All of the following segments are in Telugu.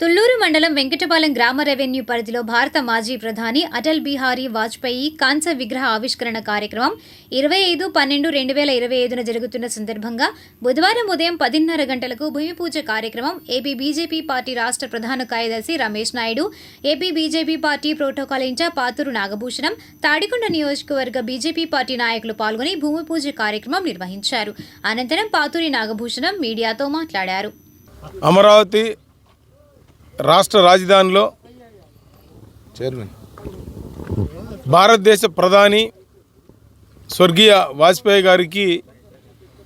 తుళ్ళూరు మండలం వెంకటపాలెం గ్రామ రెవెన్యూ పరిధిలో భారత మాజీ ప్రధాని అటల్ బిహారీ వాజ్పేయి కాంస్య విగ్రహ ఆవిష్కరణ కార్యక్రమం ఇరవై ఐదు పన్నెండు రెండు వేల ఇరవై ఐదున జరుగుతున్న సందర్భంగా బుధవారం ఉదయం పదిన్నర గంటలకు భూమి పూజ కార్యక్రమం ఏపీ బీజేపీ పార్టీ రాష్ట్ర ప్రధాన కార్యదర్శి Ramesh Naidu AP BJP party protocol in charge Paturu Nagabhushanam Tadikonda నియోజకవర్గ బీజేపీ పార్టీ నాయకులు పాల్గొని భూమి పూజ కార్యక్రమం నిర్వహించారు. అనంతరం పాతూరి నాగభూషణం మీడియాతో మాట్లాడారు. అమరావతి రాష్ట్ర రాజధానిలో చైర్మన్. భారతదేశ ప్రధాని స్వర్గీయ వాజ్పేయి గారికి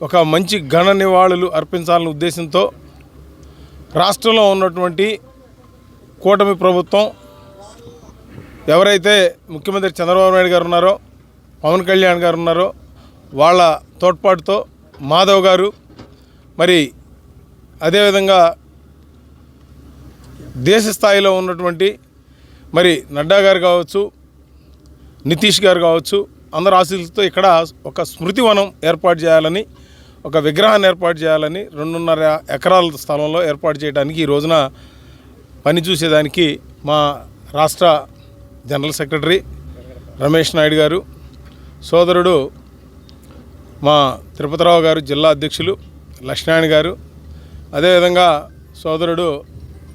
ఒక మంచి ఘన నివాళులు అర్పించాలనే ఉద్దేశంతో రాష్ట్రంలో ఉన్నటువంటి కూటమి ప్రభుత్వం ఎవరైతే ముఖ్యమంత్రి చంద్రబాబు నాయుడు గారు ఉన్నారో పవన్ కళ్యాణ్ గారు ఉన్నారో వాళ్ళ తోడ్పాటుతో మాధవ్ గారు మరి అదేవిధంగా దేశ స్థాయిలో ఉన్నటువంటి మరి నడ్డా గారు కావచ్చు నితీష్ గారు కావచ్చు అందరు ఆశీస్సులతో ఇక్కడ ఒక స్మృతి వనం ఏర్పాటు చేయాలని ఒక విగ్రహాన్ని ఏర్పాటు చేయాలని రెండున్నర ఎకరాల స్థలంలో ఏర్పాటు చేయడానికి ఈ రోజున పని చూసేదానికి మా రాష్ట్ర జనరల్ సెక్రటరీ రమేష్ నాయుడు గారు సోదరుడు మా తిరుపతిరావు గారు జిల్లా అధ్యక్షులు లక్ష్మణ్ గారు అదేవిధంగా సోదరుడు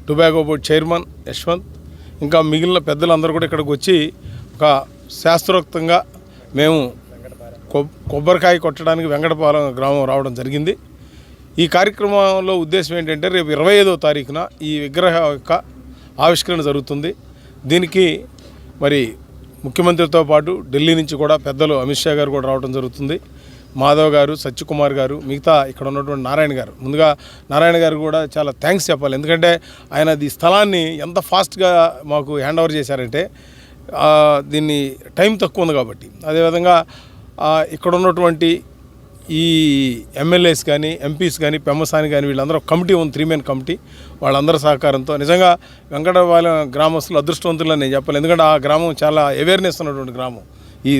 టొబాకో బోర్డ్ చైర్మన్ యశ్వంత్. ఇంకా మిగిలిన పెద్దలందరూ కూడా ఇక్కడికి వచ్చి ఒక శాస్త్రోక్తంగా మేము కొబ్బరికాయ కొట్టడానికి వెంకటపాలెం గ్రామం రావడం జరిగింది. ఈ కార్యక్రమంలో ఉద్దేశం ఏంటంటే రేపు ఇరవై ఐదో తారీఖున ఈ విగ్రహ యొక్క ఆవిష్కరణ జరుగుతుంది. దీనికి మరి ముఖ్యమంత్రితో పాటు ఢిల్లీ నుంచి కూడా పెద్దలు అమిత్ షా గారు కూడా రావడం జరుగుతుంది. మాధవ్ గారు సత్యకుమార్ గారు మిగతా ఇక్కడ ఉన్నటువంటి నారాయణ గారు. ముందుగా నారాయణ గారు కూడా చాలా థ్యాంక్స్ చెప్పాలి. ఎందుకంటే ఆయన ఈ స్థలాన్ని ఎంత ఫాస్ట్గా మాకు హ్యాండ్ ఓవర్ చేశారంటే దీన్ని టైం తక్కువ ఉంది కాబట్టి. అదేవిధంగా ఇక్కడ ఉన్నటువంటి ఈ ఎమ్మెల్యేస్ కానీ ఎంపీస్ కానీ పెమ్మసాని కానీ వీళ్ళందరూ ఒక కమిటీ ఉంది త్రీ మెన్ కమిటీ వాళ్ళందరి సహకారంతో. నిజంగా వెంకటపాలెం గ్రామస్తులు అదృష్టవంతులని నేను చెప్పాలి ఎందుకంటే ఆ గ్రామం చాలా అవేర్నెస్ ఉన్నటువంటి గ్రామం. ఈ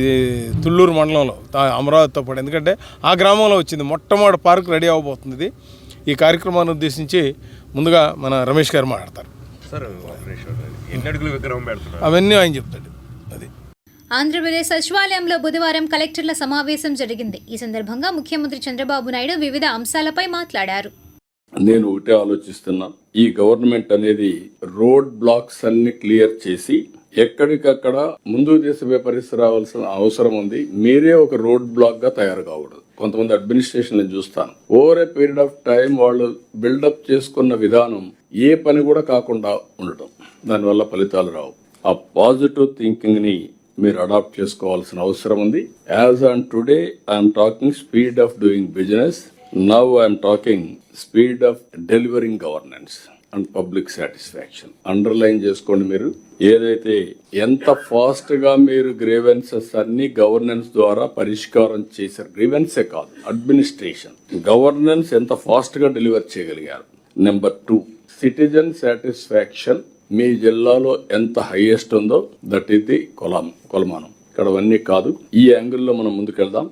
తుళ్ళూరు మండలంలో తా- అమరావతితో పాటు. ఎందుకంటే ఆ గ్రామంలో వచ్చింది మొట్టమొదటి పార్క్ రెడీ అవ్వబోతుంది ఇది. ఈ కార్యక్రమాన్ని ఉద్దేశించి ముందుగా మన రమేష్ గారు మాట్లాడతారు. అవన్నీ ఆయన చెప్తాడు. అది. ఆంధ్రప్రదేశ్ సచివాలయంలో బుధవారం కలెక్టర్ల సమావేశం జరిగింది. ఈ సందర్భంగా ముఖ్యమంత్రి చంద్రబాబు నాయుడు వివిధ అంశాలపై మాట్లాడారు. నేను ఒకటే ఆలోచిస్తున్నా. ఈ గవర్నమెంట్ అనేది రోడ్ బ్లాక్స్ అన్ని క్లియర్ చేసి ఎక్కడికక్కడ ముందు తీసే పరిస్థితి రావాల్సిన అవసరం ఉంది. మీరే ఒక రోడ్ బ్లాక్గా తయారు కాకూడదు. కొంతమంది అడ్మినిస్ట్రేషన్ నేను చూస్తాను. Over a period of time వాళ్ళు బిల్డప్ చేసుకున్న విధానం ఏ పని కూడా కాకుండా ఉండటం. దానివల్ల ఫలితాలు రావు. ఆ పాజిటివ్ థింకింగ్ని మీరు అడాప్ట్ చేసుకోవాల్సిన అవసరం ఉంది. As on today I'm talking speed of doing business. Now I'm talking speed of delivering governance. And public satisfaction. Underline చేసుకోండి మీరు. ఏదైతే ఎంత ఫాస్ట్గా మీరు గ్రీవెన్సెస్ అన్ని గవర్నెన్స్ ద్వారా పరిష్కారం చేశారు. గ్రీవెన్సే కాదు అడ్మినిస్ట్రేషన్. గవర్నెన్స్ ఎంత ఫాస్ట్గా డెలివర్ చేయగలిగారు. నెంబర్ టూ సిటిజన్ సాటిస్ఫాక్షన్ మీ జిల్లాలో ఎంత హైయెస్ట్ ఉందో దట్ ఇది కొలం కొలమానం. ఇక్కడ అవన్నీ కాదు. ఈ యాంగిల్లో మనం ముందుకెళ్దాం.